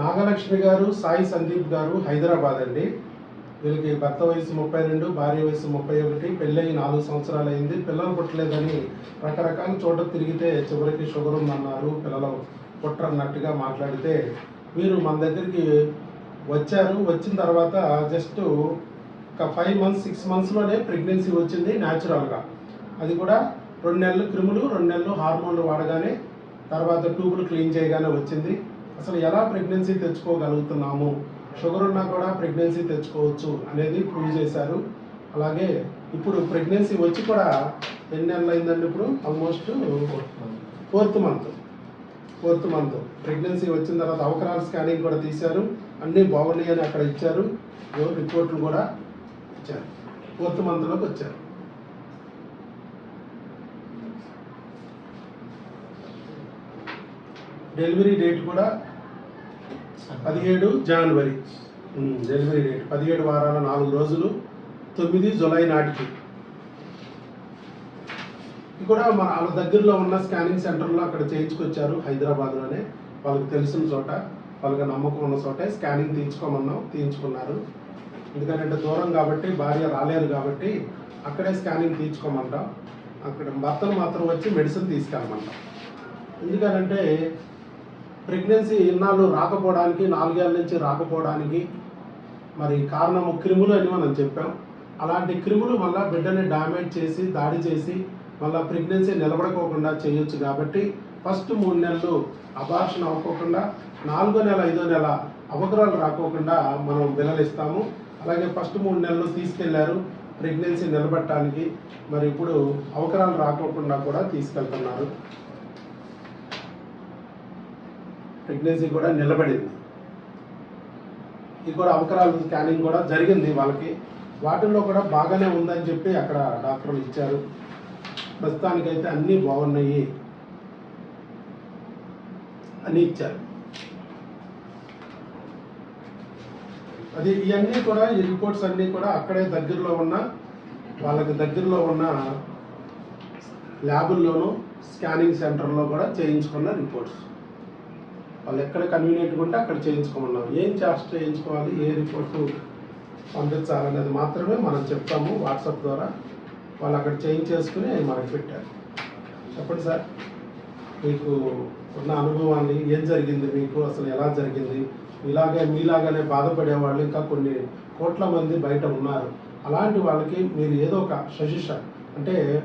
నాగలక్ష్మి గారు సాయి సందీప్ గారు హైదరాబాద్ అండి. వీళ్ళకి భర్త వయసు ముప్పై రెండు భార్య వయసు ముప్పై ఒకటి పెళ్ళయి నాలుగు సంవత్సరాలు అయింది. పిల్లలు పుట్టలేదని రకరకాల చోట తిరిగితే చివరికి షుగర్ ఉందన్నారు పిల్లలు పుట్టరన్నట్టుగా మాట్లాడితే వీరు మన దగ్గరికి వచ్చారు. వచ్చిన తర్వాత జస్ట్ ఒక ఫైవ్ మంత్స్ సిక్స్ మంత్స్లోనే ప్రెగ్నెన్సీ వచ్చింది న్యాచురల్గా. అది కూడా రెండు నెలలు క్రిములు రెండు నెలలు హార్మోన్లు వాడగానే తర్వాత ట్యూబులు క్లీన్ చేయగానే వచ్చింది. అసలు ఎలా ప్రెగ్నెన్సీ తెచ్చుకోగలుగుతున్నాము? షుగర్ ఉన్నా కూడా ప్రెగ్నెన్సీ తెచ్చుకోవచ్చు అనేది ప్రూవ్ చేశారు. అలాగే ఇప్పుడు ప్రెగ్నెన్సీ వచ్చి కూడా ఎన్ని నెలలు అయిందండి ఇప్పుడు? Almost fourth month fourth month pregnancy వచ్చిన తర్వాత అవకరాల స్కానింగ్ కూడా తీశారు. అన్నీ బాగున్నాయని అని అక్కడ ఇచ్చారు. రిపోర్ట్లు కూడా ఇచ్చారు. ఫోర్త్ మంత్లోకి వచ్చారు. డెలివరీ డేట్ కూడా పదిహేడు జనవరి. డెలివరీ డేట్ పదిహేడు వారాల నాలుగు రోజులు తొమ్మిది జులై నాటికి. ఇది కూడా మన వాళ్ళ దగ్గరలో ఉన్న స్కానింగ్ సెంటర్లో అక్కడ చేయించుకొచ్చారు హైదరాబాద్లోనే. వాళ్ళకి తెలిసిన చోట వాళ్ళకి నమ్మకం ఉన్న చోటే స్కానింగ్ తీయించుకోమన్నాం తీయించుకున్నారు. ఎందుకంటే దూరం కాబట్టి భార్య రాలేరు కాబట్టి అక్కడే స్కానింగ్ తీయించుకోమంటాం. అక్కడ భర్తను మాత్రం వచ్చి మెడిసిన్ తీసుకెళ్ళమంటాం. ఎందుకనంటే ప్రెగ్నెన్సీ ఇన్నాళ్ళు రాకపోవడానికి నాలుగేళ్ళ నుంచి రాకపోవడానికి మరి కారణము క్రిములు అని మనం చెప్పాం. అలాంటి క్రిములు మళ్ళీ బిడ్డని డామేజ్ చేసి దాడి చేసి మళ్ళీ ప్రెగ్నెన్సీ నిలబడుకోకుండా చేయొచ్చు కాబట్టి ఫస్ట్ మూడు నెలలు అబార్షన్ అవ్వకోకుండా నాలుగో నెల ఐదో నెల అవకరాలు రాకోకుండా మనం బిల్లలిస్తాము అలాగే ఫస్ట్ మూడు నెలలు తీసుకెళ్ళారు ప్రెగ్నెన్సీ నిలబెట్టడానికి. మరి ఇప్పుడు అవకరాలు రాకోకుండా కూడా తీసుకెళ్తున్నారు. ప్రెగ్నెన్సీ కూడా నిలబడింది. ఇది కూడా అవకరాలు స్కానింగ్ కూడా జరిగింది వాళ్ళకి. వాటిల్లో కూడా బాగానే ఉందని చెప్పి అక్కడ డాక్టర్లు ఇచ్చారు. ప్రస్తుతానికైతే అన్నీ బాగున్నాయి అని ఇచ్చారు. అది ఇవన్నీ కూడా ఈ రిపోర్ట్స్ అన్నీ కూడా అక్కడే దగ్గరలో ఉన్న వాళ్ళకి దగ్గరలో ఉన్న ల్యాబుల్లోనూ స్కానింగ్ సెంటర్లో కూడా చేయించుకున్న రిపోర్ట్స్. వాళ్ళు ఎక్కడ కన్వీనియంట్గా ఉంటే అక్కడ చేయించుకోమన్నాం ఏం చేస్ట్ చేయించుకోవాలి? ఏ రిపోర్టు పంపించాలనేది మాత్రమే మనం చెప్తాము వాట్సాప్ ద్వారా. వాళ్ళు అక్కడ చేయించేసుకుని మనకి పెట్టారు. చెప్పండి సార్. మీకు ఉన్న అనుభవాన్ని ఏం జరిగింది మీకు? అసలు ఎలా జరిగింది? ఇలాగే మీలాగానే బాధపడే వాళ్ళు ఇంకా కొన్ని కోట్ల మంది బయట ఉన్నారు. అలాంటి వాళ్ళకి మీరు ఏదో ఒక సజెషన్ అంటే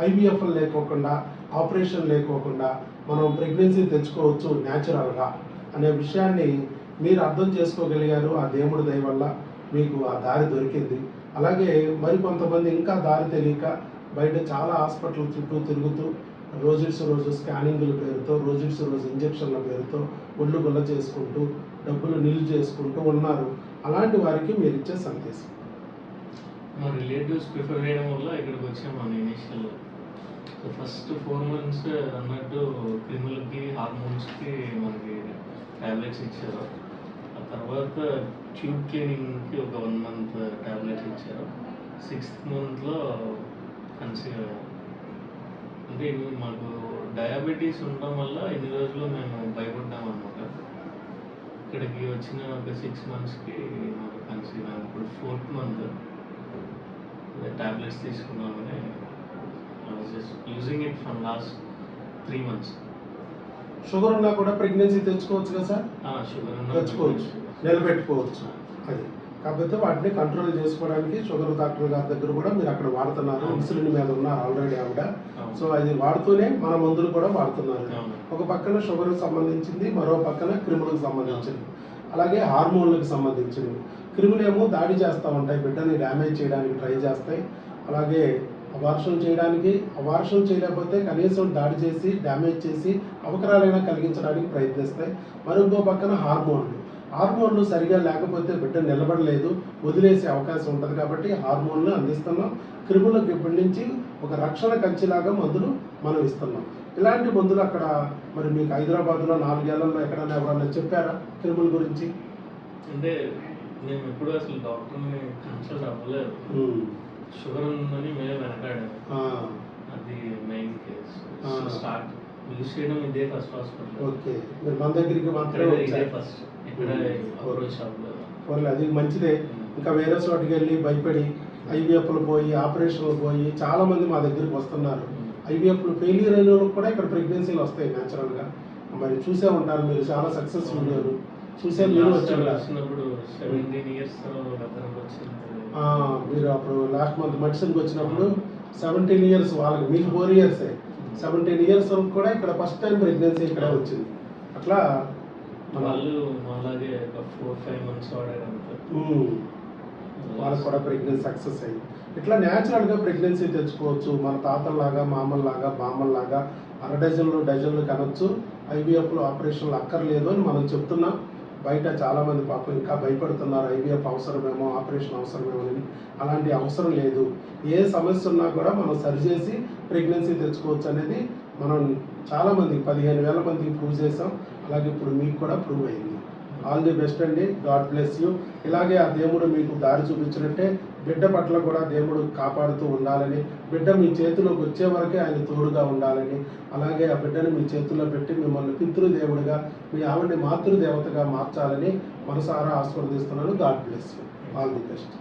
ఐవీఎఫ్ లేకోకుండా ఆపరేషన్ లేకోకుండా మనం ప్రెగ్నెన్సీ తెచ్చుకోవచ్చు న్యాచురల్గా అనే విషయాన్ని మీరు అర్థం చేసుకోగలిగారు ఆ దేవుడి దయ వల్ల మీకు ఆ దారి దొరికింది. అలాగే మరి కొంతమంది ఇంకా దారి తెలియక బయట చాలా హాస్పిటల్ చుట్టూ తిరుగుతూ రోజుస్ రోజు స్కానింగ్ల పేరుతో రోజుస్ రోజు ఇంజక్షన్ల పేరుతో ఒళ్ళు గుల్ల చేసుకుంటూ డబ్బులు నిల్లు చేసుకుంటూ ఉన్నారు. అలాంటి వారికి మీరు ఇచ్చే సందేశం. మా రిలేటివ్స్ ప్రిఫర్ చేయడం వల్ల ఇక్కడికి వచ్చాము మన ఇనిషియల్ ఫస్ట్ ఫోర్ మంత్స్ అన్నట్టు క్రిములకి హార్మోన్స్కి మనకి ట్యాబ్లెట్స్ ఇచ్చారు. ఆ తర్వాత ట్యూబ్ క్లీనింగ్కి ఒక వన్ మంత్ ట్యాబ్లెట్స్ ఇచ్చారు. సిక్స్త్ మంత్లో కన్సీవ్ అంటే మాకు డయాబెటీస్ ఉండడం వల్ల ఇన్ని రోజులు మేము భయపడ్డాం అనమాట ఇక్కడికి వచ్చిన ఒక సిక్స్ మంత్స్కి మాకు కన్సీవ్ ఇప్పుడు ఫోర్త్ మంత్ టాబ్లెట్స్ తీసుకున్నామని త్రీ మంత్స్ షుగర్ ఉన్నా కూడా ప్రెగ్నెన్సీ తెచ్చుకోవచ్చు కదా సార్? షుగర్ తెచ్చుకోవచ్చు. నిలబెట్టుకోవచ్చు. అది. కాకపోతే వాటిని కంట్రోల్ చేసుకోవడానికి షుగర్ డాక్టర్ గారి దగ్గర కూడా మీరు అక్కడ వాడుతున్నారు. ఇన్సులిన్ మీద ఉన్నారు ఆల్రెడీ ఆవిడ. సో అది వాడుతూనే మన మందులు కూడా వాడుతున్నారు. ఒక పక్కన షుగర్కి సంబంధించింది మరో పక్కన క్రిములకు సంబంధించింది. అలాగే హార్మోన్లకు సంబంధించింది. క్రిములేమో దాడి చేస్తూ ఉంటాయి. బిడ్డని డ్యామేజ్ చేయడానికి ట్రై చేస్తాయి. అలాగే అబార్షన్ చేయడానికి అబార్షన్ చేయలేకపోతే కనీసం దాడి చేసి డ్యామేజ్ చేసి అవకరాలైనా కలిగించడానికి ప్రయత్నిస్తాయి. మరొక పక్కన హార్మోన్లు. హార్మోన్లు సరిగా లేకపోతే బిడ్డ నిలబడలేదు వదిలేసే అవకాశం ఉంటుంది కాబట్టి హార్మోన్లు అందిస్తున్నాం. క్రిములకు ఇప్పటి నుంచి ఒక రక్షణ కంచిలాగా మందులు మనం ఇస్తున్నాం. ఇలాంటి మందులు అక్కడ మరి మీకు హైదరాబాద్లో నాలుగేళ్ళలో ఎక్కడైనా ఎవరన్నా చెప్పారా క్రిముల గురించి? అంటే మేము ఎప్పుడు అసలు డాక్టర్ని కన్సల్ట్ అవ్వలేదు. షుగర్ ఉందని మేము వెనకాడాము అది మెయిన్ కేస్. స్టార్ట్ యూజ్ చేయడం ఇదే ఫస్ట్ హాస్పిటల్ ఓకే. మీరు మన దగ్గరికి మాత్రమే ఇదే ఫస్ట్ ఇక్కడ అప్రోచ్ అవ్వలేదు. అది మంచిదే. ఇంకా వేరే చోటుకి వెళ్ళి భయపడి ఐవీఎఫ్లు పోయి ఆపరేషన్లు పోయి చాలా మంది మా దగ్గరికి వస్తున్నారు. ఐవీఎఫ్లు ఫెయిలియర్ అయిన వాళ్ళకి కూడా ఇక్కడ ప్రెగ్నెన్సీలు వస్తాయి న్యాచురల్గా మరి చూసే ఉంటారు మీరు చాలా సక్సెస్ వీడియోలు చూసే మీరు. వచ్చినప్పుడు సెవెంటీన్ ఇయర్స్ వచ్చింది. మీరు అప్పుడు లాస్ట్ మంత్ మెడిసిన్కి వచ్చినప్పుడు సెవెంటీన్ ఇయర్స్ వాళ్ళకి మీకు ఫోర్ ఇయర్స్ సెవెంటీన్ ఇయర్స్ వరకు కూడా ఇక్కడ ఫస్ట్ టైం ప్రెగ్నెన్సీ ఇక్కడ వచ్చింది. అట్లా మన వాళ్ళు అలాగే ఒక ఫోర్ ఫైవ్ మంత్స్ వాళ్ళకి కూడా ప్రెగ్నెన్సీ సక్సెస్ అయ్యింది ఇట్లా న్యాచురల్గా ప్రెగ్నెన్సీ తెచ్చుకోవచ్చు. మన తాతల్లాగా మామల్లాగా బామ్మల్లాగా అర డజన్లు డజన్లు కనొచ్చు. ఐవీఎఫ్లో ఆపరేషన్లు అక్కర్లేదు అని మనం చెప్తున్నాం. బయట చాలామంది పాపం ఇంకా భయపడుతున్నారు. ఐవీఎఫ్ అవసరమేమో ఆపరేషన్ అవసరమేమో అని. అలాంటి అవసరం లేదు. ఏ సమస్య ఉన్నా కూడా మనం సరిచేసి ప్రెగ్నెన్సీ తెచ్చుకోవచ్చు అనేది మనం చాలామంది పదిహేను వేల మందికి ప్రూవ్ చేసాం అలాగే ఇప్పుడు మీకు కూడా ప్రూవ్ అయింది. ఆల్ ది బెస్ట్ అండి. God bless you. ఇలాగే ఆ దేవుడు మీకు దారి చూపించినట్టే బిడ్డ పట్ల కూడా దేవుడు కాపాడుతూ ఉండాలని బిడ్డ మీ చేతిలోకి వచ్చే వరకే ఆయన తోడుగా ఉండాలని అలాగే ఆ బిడ్డను మీ చేతుల్లో పెట్టి మిమ్మల్ని పితృదేవుడిగా మీ ఆవిడని మాతృదేవతగా మార్చాలని మనసారా ఆస్వాదిస్తున్నాను God bless you. All the best.